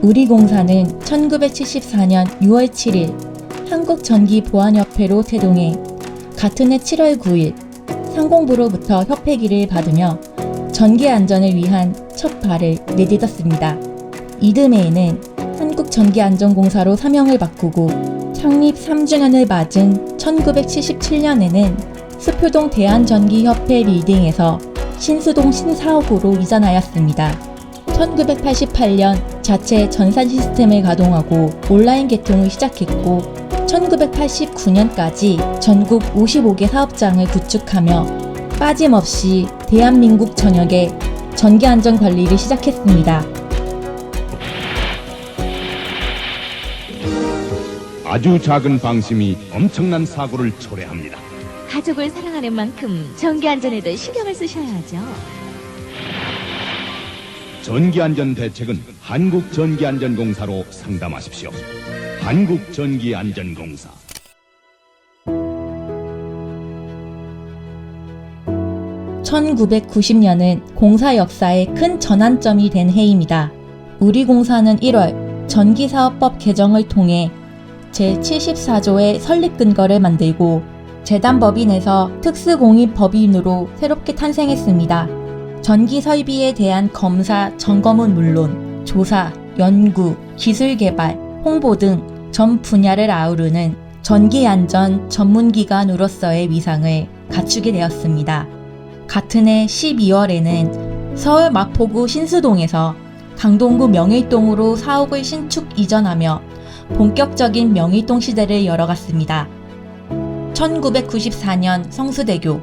우리 공사는 1974년 6월 7일 한국전기보안협회로 태동해 같은 해 7월 9일 상공부로부터 협회기를 받으며 전기 안전을 위한 첫 발을 내딛었습니다. 이듬해에는 한국전기안전공사로 사명을 바꾸고 창립 3주년을 맞은 1977년에는 수표동 대한전기협회 빌딩에서 신수동 신사옥으로 이전하였습니다. 1988년 자체 전산 시스템을 가동하고 온라인 개통을 시작했고 1989년까지 전국 55개 사업장을 구축하며 빠짐없이 대한민국 전역에 전기 안전 관리를 시작했습니다. 아주 작은 방심이 엄청난 사고를 초래합니다. 가족을 사랑하는 만큼 전기 안전에도 신경을 쓰셔야죠. 전기안전 대책은 한국전기안전공사로 상담하십시오. 한국전기안전공사. 1990년은 공사 역사의 큰 전환점이 된 해입니다. 우리 공사는 1월 전기사업법 개정을 통해 제74조의 설립 근거를 만들고 재단법인에서 특수공익법인으로 새롭게 탄생했습니다. 전기 설비에 대한 검사, 점검은 물론 조사, 연구, 기술 개발, 홍보 등 전 분야를 아우르는 전기 안전 전문 기관으로서의 위상을 갖추게 되었습니다. 같은 해 12월에는 서울 마포구 신수동에서 강동구 명일동으로 사옥을 신축 이전하며 본격적인 명일동 시대를 열어갔습니다. 1994년 성수대교,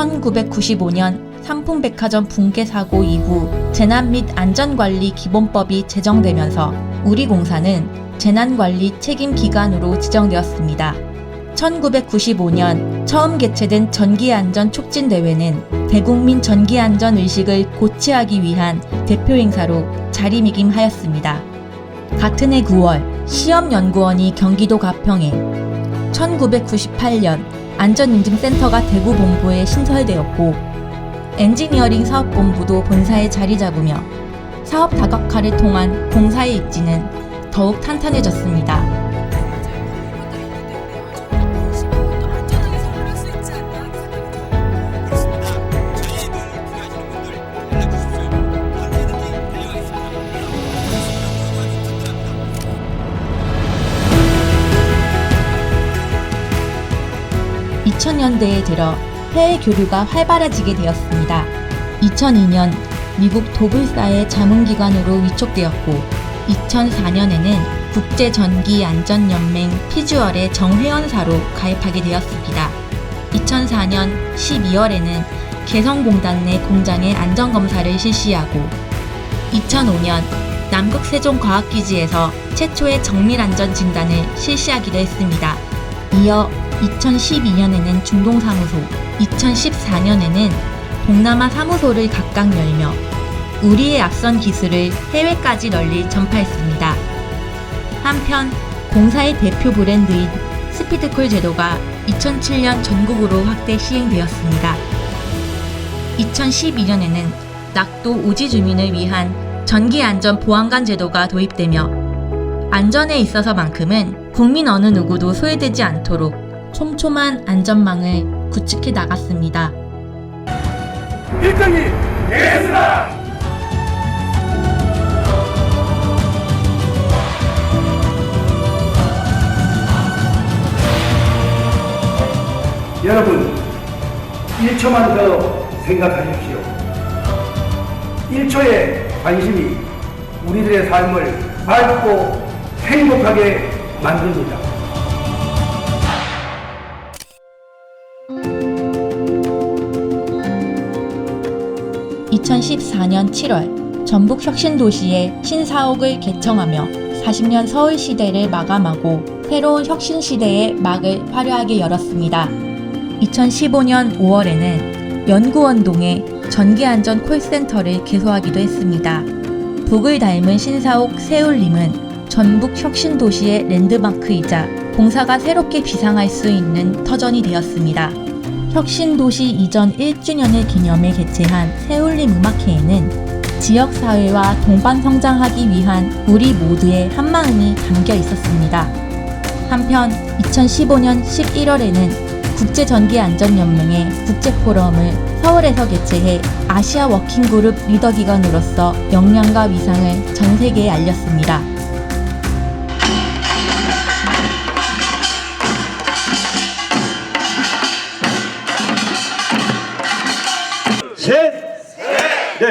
1995년 삼풍백화점 붕괴 사고 이후 재난 및 안전관리 기본법이 제정되면서 우리 공사는 재난관리 책임기관으로 지정되었습니다. 1995년 처음 개최된 전기안전 촉진대회는 대국민 전기안전 의식을 고취하기 위한 대표 행사로 자리매김하였습니다. 같은 해 9월 시험연구원이 경기도 가평에 1998년 안전인증센터가 대구 본부에 신설되었고 엔지니어링 사업본부도 본사에 자리 잡으며 사업 다각화를 통한 공사의 입지는 더욱 탄탄해졌습니다. (2000년대에) 들어 해외 교류가 활발해지게 되었습니다. 2002년 미국 도불사의 자문기관으로 위촉되었고 2004년에는 국제전기안전연맹 피주얼의 정회원사로 가입하게 되었습니다. 2004년 12월에는 개성공단 내 공장의 안전검사를 실시하고 2005년 남극 세종과학기지에서 최초의 정밀 안전 진단을 실시하기도 했습니다. 이어 2012년에는 중동사무소, 2014년에는 동남아 사무소를 각각 열며 우리의 앞선 기술을 해외까지 널리 전파했습니다. 한편 공사의 대표 브랜드인 스피드콜 제도가 2007년 전국으로 확대 시행되었습니다. 2012년에는 낙도 오지 주민을 위한 전기 안전 보안관 제도가 도입되며 안전에 있어서만큼은 국민 어느 누구도 소외되지 않도록 촘촘한 안전망을 구축해 나갔습니다. 일등이 예수다! 여러분, 1초만 더 생각하십시오. 1초의 관심이 우리들의 삶을 밝고 행복하게 만듭니다. 2014년 7월 전북 혁신도시에 신사옥을 개청하며 40년 서울시대를 마감하고 새로운 혁신시대의 막을 화려하게 열었습니다. 2015년 5월에는 연구원동에 전기안전 콜센터를 개소하기도 했습니다. 북을 닮은 신사옥 세울림은 전북 혁신도시의 랜드마크이자 공사가 새롭게 비상할 수 있는 터전이 되었습니다. 혁신도시 이전 1주년을 기념해 개최한 세울림 음악회에는 지역사회와 동반 성장하기 위한 우리 모두의 한마음이 담겨 있었습니다. 한편 2015년 11월에는 국제전기안전연맹의 국제포럼을 서울에서 개최해 아시아 워킹그룹 리더기관으로서 역량과 위상을 전 세계에 알렸습니다.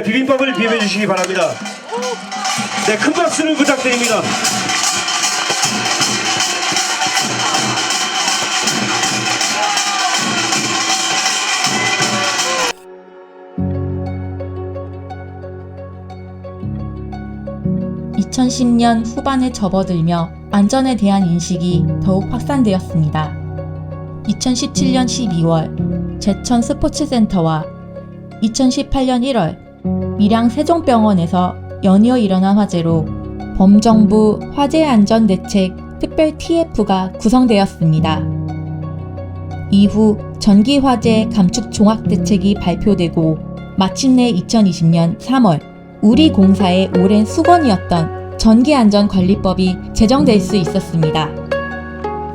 비빔밥을 비벼 주시기 바랍니다. 네, 큰 박수를 부탁드립니다. 이 2010년 후반에 접어들며 안전에 대한 인식이 더욱 확산되었습니다. 2017년 12월 제천 스포츠센터와 2018년 1월 밀양 세종병원에서 연이어 일어난 화재로 범정부 화재안전대책 특별 TF가 구성되었습니다. 이후 전기화재 감축 종합대책이 발표되고 마침내 2020년 3월 우리 공사의 오랜 수건이었던 전기안전관리법이 제정될 수 있었습니다.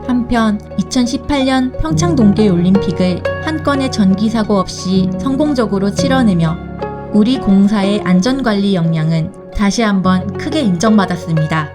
한편 2018년 평창 동계올림픽을 한 건의 전기 사고 없이 성공적으로 치러내며 우리 공사의 안전관리 역량은 다시 한번 크게 인정받았습니다.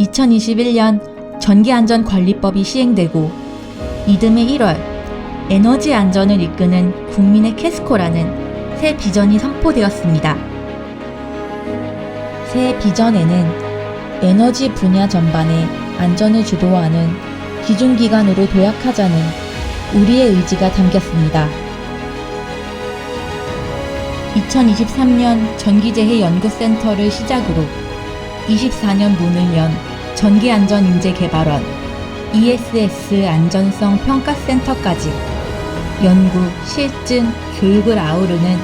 2021년 전기안전관리법이 시행되고 이듬해 1월 에너지 안전을 이끄는 국민의 캐스코라는 새 비전이 선포되었습니다. 새 비전에는 에너지 분야 전반의 안전을 주도하는 기준기관으로 도약하자는 우리의 의지가 담겼습니다. 2023년 전기재해 연구센터를 시작으로 24년 문을 연 전기안전인재개발원 ESS 안전성 평가센터까지 연구, 실증, 교육을 아우르는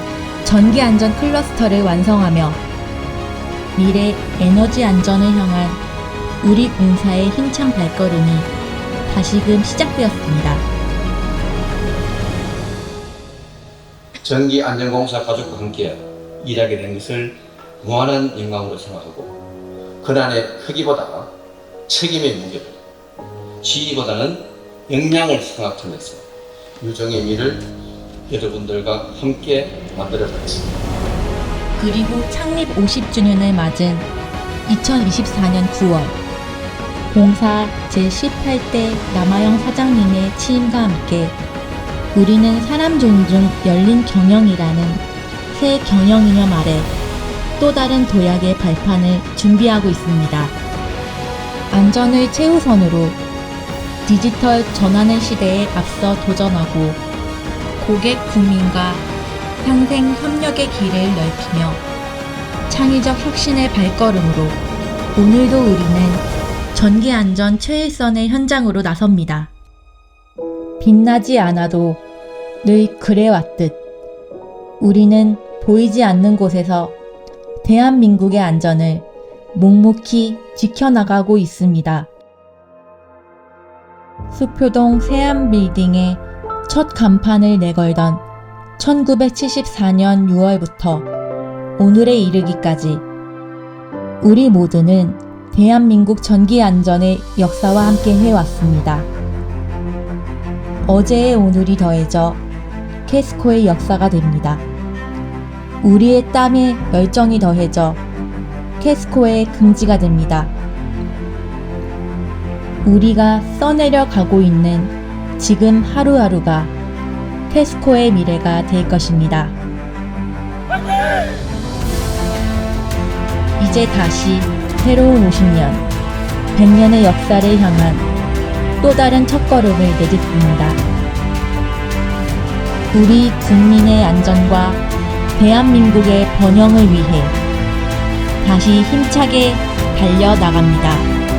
전기안전 클러스터를 완성하며 미래 에너지 안전을 향한 우리 공사의 힘찬 발걸음이 다시금 시작되었습니다. 전기안전공사 가족과 함께 일하게 된 것을 무한한 영광으로 생각하고 고난의 크기보다 책임의 무게를 지위보다는 역량을 생각하면서 유정의 미를 여러분들과 함께 만들어가겠습니다. 그리고 창립 50주년을 맞은 2024년 9월 공사 제18대 남아영 사장님의 취임과 함께 우리는 사람 존중 열린 경영이라는 새 경영 이념 아래 또 다른 도약의 발판을 준비하고 있습니다. 안전을 최우선으로 디지털 전환의 시대에 앞서 도전하고 고객 국민과 상생 협력의 길을 넓히며 창의적 혁신의 발걸음으로 오늘도 우리는 전기 안전 최일선의 현장으로 나섭니다. 빛나지 않아도 늘 그래왔듯 우리는 보이지 않는 곳에서 대한민국의 안전을 묵묵히 지켜나가고 있습니다. 수표동 세안빌딩에 첫 간판을 내걸던 1974년 6월부터 오늘에 이르기까지 우리 모두는 대한민국 전기 안전의 역사와 함께 해왔습니다. 어제의 오늘이 더해져 캐스코의 역사가 됩니다. 우리의 땀에 열정이 더해져 캐스코의 금지가 됩니다. 우리가 써내려 가고 있는 지금 하루하루가 캐스코의 미래가 될 것입니다. 이제 다시 새로운 50년, 100년의 역사를 향한 또 다른 첫걸음을 내딛습니다. 우리 국민의 안전과 대한민국의 번영을 위해 다시 힘차게 달려나갑니다.